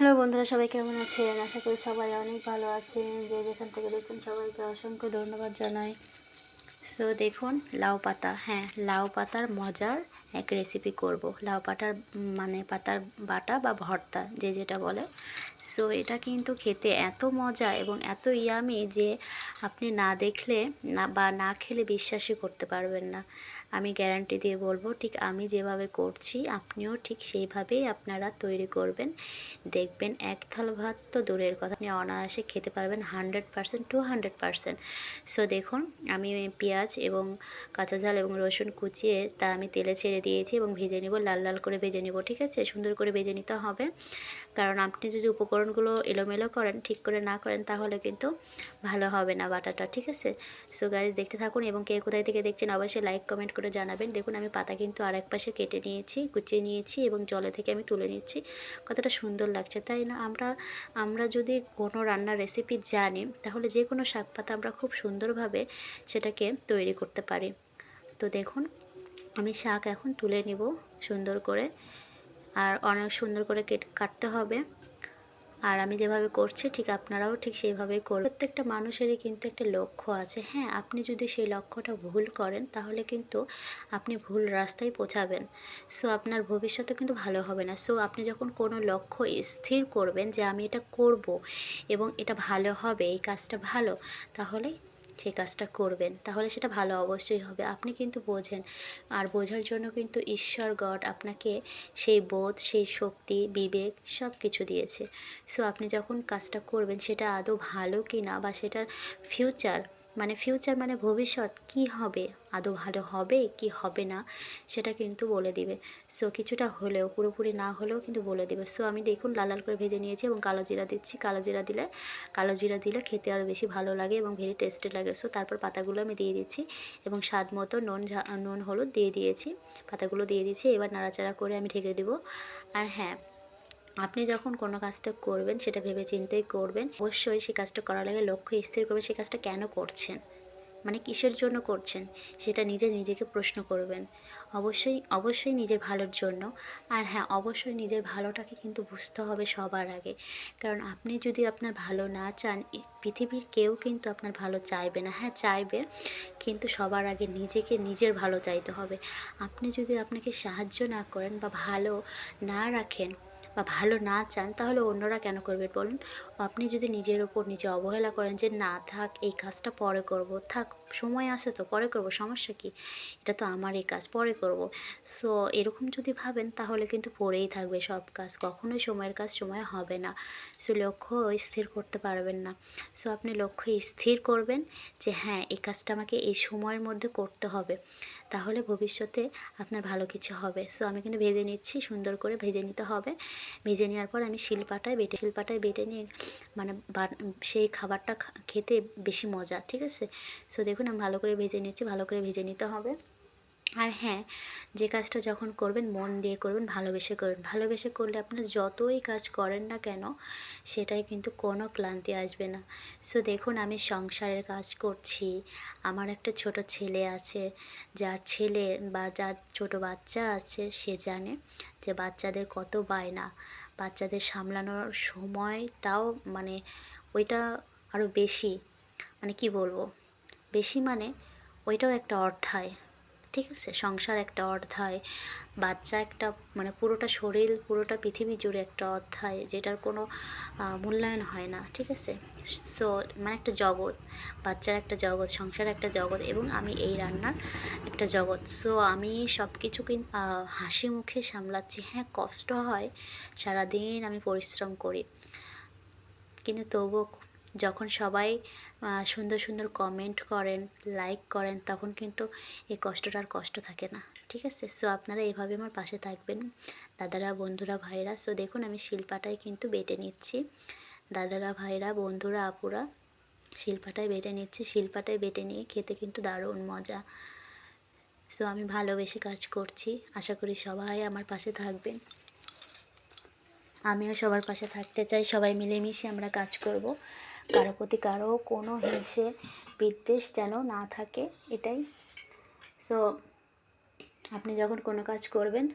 Hello বন্ধুরা, সবাই কেমন আছেন? আশা করি সবাই অনেক ভালো আছেন। যে যেখান থেকে দেখছেন সবাইকে অসংখ্য ধন্যবাদ জানাই। সো দেখুন, লাউ পাতা। হ্যাঁ লাউ পাতার মজার এক রেসিপি করব। লাউ পাতার মানে পাতার বাটা বা ভর্তা, যে যেটা বলে। সো এটা কিন্তু খেতে এত মজা এবং এত ইয়ামি যে আপনি না দেখলে না বা না খেলে বিশ্বাসই করতে পারবেন না। আমি গ্যারান্টি দিয়ে বলব, ঠিক আমি যেভাবে করছি, আপনিও ঠিক সেইভাবেই আপনারা তৈরি করবেন। দেখবেন এক থাল ভাত তো দূরের কথা, আপনি অনায়াসে খেতে পারবেন hundred percent to hundred percent so দেখুন, আমি পেঁয়াজ এবং কাঁচা ঝাল এবং রসুন কুচিয়ে তা আমি তেলে ছেড়ে দিয়েছি এবং ভেজে নিব, লাল লাল করে ভেজে নিব, ঠিক আছে? সুন্দর করে ভেজে নিতে হবে। কারণ আপনি যদি উপকরণগুলো এলোমেলো করেন, ঠিক করে না করেন, তাহলে কিন্তু ভালো হবে না বাটাটা, ঠিক আছে? সো গাইজ দেখতে থাকুন এবং কে কোথায় থেকে দেখছেন, অবশ্যই লাইক কমেন্ট করে জানাবেন। দেখুন, আমি পাতা কিন্তু আরেক পাশে কেটে নিয়েছি, কুচিয়ে নিয়েছি এবং জলে থেকে আমি তুলে নিচ্ছি। কতটা সুন্দর লাগছে, তাই না? আমরা আমরা যদি কোনো রান্নার রেসিপি জানি, তাহলে যে কোনো শাক পাতা আমরা খুব সুন্দরভাবে সেটাকে তৈরি করতে পারি। তো দেখুন, আমি শাক এখন তুলে নিব সুন্দর করে। আর অনেক সুন্দর করে কেট, কাটতে হবে। আর আমি যেভাবে করছি, ঠিক আপনারাও ঠিক সেইভাবেই করবেন। প্রত্যেকটা মানুষেরই কিন্তু একটা লক্ষ্য আছে। হ্যাঁ আপনি যদি সেই লক্ষ্যটা ভুল করেন, তাহলে কিন্তু আপনি ভুল রাস্তায় পৌঁছাবেন। সো আপনার ভবিষ্যতে কিন্তু ভালো হবে না। সো আপনি যখন কোনো লক্ষ্য স্থির করবেন যে, আমি এটা করব এবং এটা ভালো হবে, এই কাজটা ভালো, তাহলে সেই কাজটা করবেন, তাহলে সেটা ভালো অবশ্যই হবে। আপনি কিন্তু বোঝেন। আর বোঝার জন্য কিন্তু ঈশ্বর গড আপনাকে সেই বোধ, সেই শক্তি, বিবেক সব কিছু দিয়েছে। সো আপনি যখন কাজটা করবেন, সেটা আদৌ ভালো কি না বা সেটার ফিউচার মানে ফিউচার মানে ভবিষ্যৎ, কি হবে? আদৌ ভালো হবে, কি হবে না? সেটা কিন্তু বলে দিবে। সো কিছুটা হলেও, পুরোপুরি না হলেও কিন্তু বলে দিবে। সো আমি দেখুন, লাল লাল করে ভেজে নিয়েছি এবং কালো জিরা দিচ্ছি। কালো জিরা দিলে, কালো জিরা দিলে খেতে আরও বেশি ভালো লাগে এবং ভেরি টেস্টি লাগে। সো তারপর পাতাগুলো আমি দিয়ে দিচ্ছি এবং স্বাদ মতো নুন নুন, হলুদ দিয়ে দিয়েছি। পাতাগুলো দিয়ে দিয়েছি। এবার নাড়াচাড়া করে আমি ঢেকে দেবো। আর হ্যাঁ আপনি যখন কোনো কাজটা করবেন, সেটা ভেবে চিন্তেই করবেন। অবশ্যই সেই কাজটা করার আগে লক্ষ্য স্থির করবেন সেই কাজটা কেন করছেন। মানে কিসের জন্য করছেন, সেটা নিজে নিজেকে প্রশ্ন করবেন। অবশ্যই অবশ্যই নিজের ভালোর জন্য। আর হ্যাঁ অবশ্যই নিজের ভালোটাকে কিন্তু বুঝতে হবে সবার আগে। কারণ আপনি যদি আপনার ভালো না চান পৃথিবীর কেউ কিন্তু আপনার ভালো চাইবে না। হ্যাঁ চাইবে, কিন্তু সবার আগে নিজেকে নিজের ভালো চাইতে হবে। আপনি যদি আপনাকে সাহায্য না করেন বা ভালো না রাখেন বা ভালো না চান, তাহলে অন্যরা কেন করবে বলুন? আপনি যদি নিজের ওপর নিজে অবহেলা করেন যে, না, থাক, এই কাজটা পরে করব। থাক, সময় আছে তো, পরে করব, সমস্যা কি? এটা তো আমার এই কাজ, পরে করব। সো এরকম যদি ভাবেন, তাহলে কিন্তু পড়েই থাকবে সব কাজ। কখনোই সময়ের কাজ সময় হবে না। সো লক্ষ্য স্থির করতে পারবেন না। সো আপনি লক্ষ্য স্থির করবেন যে হ্যাঁ এই কাজটা আমাকে এই সময়ের মধ্যে করতে হবে। তাহলে ভবিষ্যতে আপনার ভালো কিছু হবে। সো আমি কিন্তু ভেজে নিচ্ছি, সুন্দর করে ভেজে নিতে হবে। ভেজে নেওয়ার পর আমি শিলপাটায় বেটে শিলপাটায় বেটে নিয়ে মানে সেই খাবারটা খেতে বেশি মজা, ঠিক আছে? সো দেখুন আমি ভালো করে ভেজে নিচ্ছি, ভালো করে ভেজে নিতে হবে। আর হ্যাঁ যে কাজটা যখন করবেন, মন দিয়ে করবেন, ভালোবেসে করবেন। ভালোবেসে করলে আপনার যতই কাজ করেন না কেন, সেটাই কিন্তু কোনো ক্লান্তি আসবে না। সো দেখুন, আমি সংসারের কাজ করছি। আমার একটা ছোট ছেলে আছে। যার ছেলে বা যার ছোট বাচ্চা আছে, সে জানে যে বাচ্চাদের কত বায়না। বাচ্চাদের সামলানোর সময়টাও মানে ওইটা আরও বেশি মানে কি বলব? বেশি মানে ওইটাও একটা অর্থায়। ঠিক আছে? সংসার একটা অধ্যায়, বাচ্চা একটা মানে পুরোটা শরীর, পুরোটা পৃথিবী জুড়ে একটা অধ্যায়, যেটার কোনো মূল্যায়ন হয় না, ঠিক আছে? সো মানে একটা জগৎ, বাচ্চার একটা জগৎ, সংসার একটা জগৎ, এবং আমি এই রান্নার একটা জগৎ। সো আমি সব কিছু কিন্তু হাসি মুখে সামলাচ্ছি। হ্যাঁ কষ্ট হয়, সারাদিন আমি পরিশ্রম করি। কিন্তু তবুও যখন সবাই সুন্দর সুন্দর কমেন্ট করেন লাইক করেন, তখন কিন্তু এই কষ্টটা আর কষ্ট থাকে না। ঠিক আছে? সো আপনারা এভাবে আমার পাশে থাকবেন, দাদারা, বন্ধুরা ভাইরা সো দেখুন, আমি শিলপাটায় কিন্তু বেটে নিচ্ছি। দাদারা ভাইরা বন্ধুরা, আপুরা শিলপাটায় বেটে নিচ্ছি। শিলপাটায় বেটে নিয়ে খেতে কিন্তু দারুণ মজা। সো আমি ভালোবেসে কাজ করছি। আশা করি সবাই আমার পাশে থাকবেন। আমিও সবার পাশে থাকতে চাই। সবাই মিলেমিশে আমরা কাজ করব। কারও প্রতি কারও কোনো হিংসে, বিদ্বেষ যেন না থাকে, এটাই। সো আপনি যখন কোনো কাজ করবেন,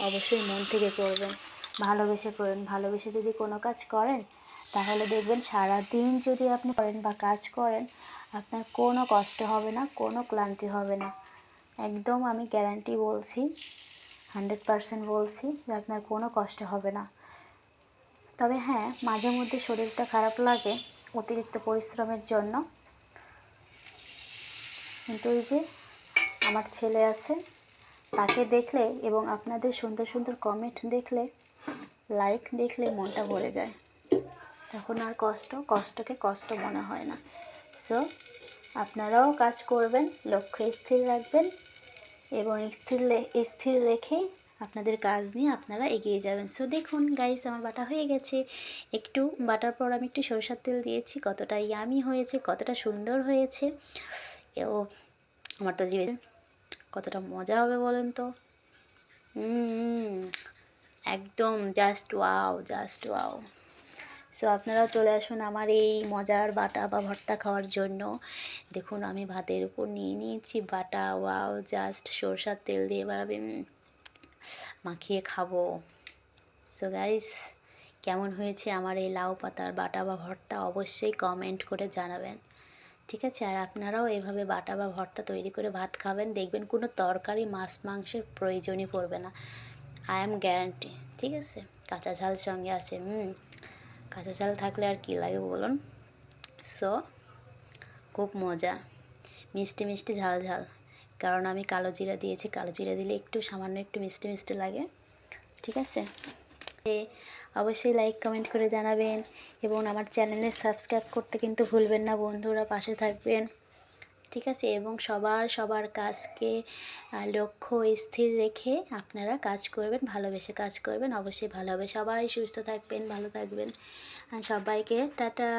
অবশ্যই মন থেকে করবেন, ভালোবেসে করুন ভালোবেসে যদি কোনো কাজ করেন, তাহলে দেখবেন সারা দিন যদি আপনি করেন বা কাজ করেন, আপনার কোনো কষ্ট হবে না, কোনো ক্লান্তি হবে না। একদম আমি গ্যারান্টি বলছি হান্ড্রেড পারসেন্ট বলছি যে আপনার কোনো কষ্ট হবে না। তবে হ্যাঁ মাঝে মধ্যে শরীরটা খারাপ লাগে অতিরিক্ত পরিশ্রমের জন্য। কিন্তু এই যে আমার ছেলে আছে, তাকে দেখলে এবং আপনাদের সুন্দর সুন্দর কমেন্ট দেখলে লাইক দেখলে মনটা ভরে যায়। তখন আর কষ্ট, কষ্টকে কষ্ট মনে হয় না। সো আপনারাও কাজ করবেন, লক্ষ্য স্থির রাখবেন এবং স্থির স্থির রেখে আপনাদের কাজ নিয়ে আপনারা এগিয়ে যাবেন। সো দেখুন গাইস আমার বাটা হয়ে গেছে। একটু বাটার পর আমি একটু সরষের তেল দিয়েছি। কতটা ইয়ামি হয়েছে, কতটা সুন্দর হয়েছে। ও, আমার তো জিভে কতটা মজা হবে বলেন তো। একদম just wow just wow so আপনারাও চলে আসুন আমার এই মজার বাটা বা ভর্তা খাওয়ার জন্য। দেখুন, আমি ভাতের উপর নিয়ে নিয়েছি বাটা ওয়াও জাস্ট সরষার তেল দিয়ে এবার আমি মাখিয়ে খাব। সো গাইস কেমন হয়েছে আমার এই লাউ পাতার বাটা বা ভর্তা অবশ্যই কমেন্ট করে জানাবেন। ঠিক আছে? আর আপনারাও এভাবে বাটা বা ভর্তা তৈরি করে ভাত খাবেন, দেখবেন কোনো তরকারি, মাছ, মাংসের প্রয়োজনই পড়বে না। আই এম গ্যারান্টি ঠিক আছে? কাঁচা ঝাল সঙ্গে আছে, হুম। কাঁচা ঝাল থাকলে আর কী লাগে বলুন? সো খুব মজা। মিষ্টি মিষ্টি ঝাল ঝাল। কারণ আমি কালো জিরা দিয়েছি, কালো জিরা দিলে একটু সামান্য একটু মিষ্টি মিষ্টি লাগে। ঠিক আছে? অবশ্যই লাইক কমেন্ট করে জানাবেন এবং আমার চ্যানেলে সাবস্ক্রাইব করতে কিন্তু ভুলবেন না বন্ধুরা, পাশে থাকবেন। ঠিক আছে? এবং সবার সবার কাজকে লক্ষ্য স্থির রেখে আপনারা কাজ করবেন, ভালোবেসে কাজ করবেন। অবশ্যই ভালো হবে সবাই সুস্থ থাকবেন, ভালো থাকবেন। সবাইকে টাটা।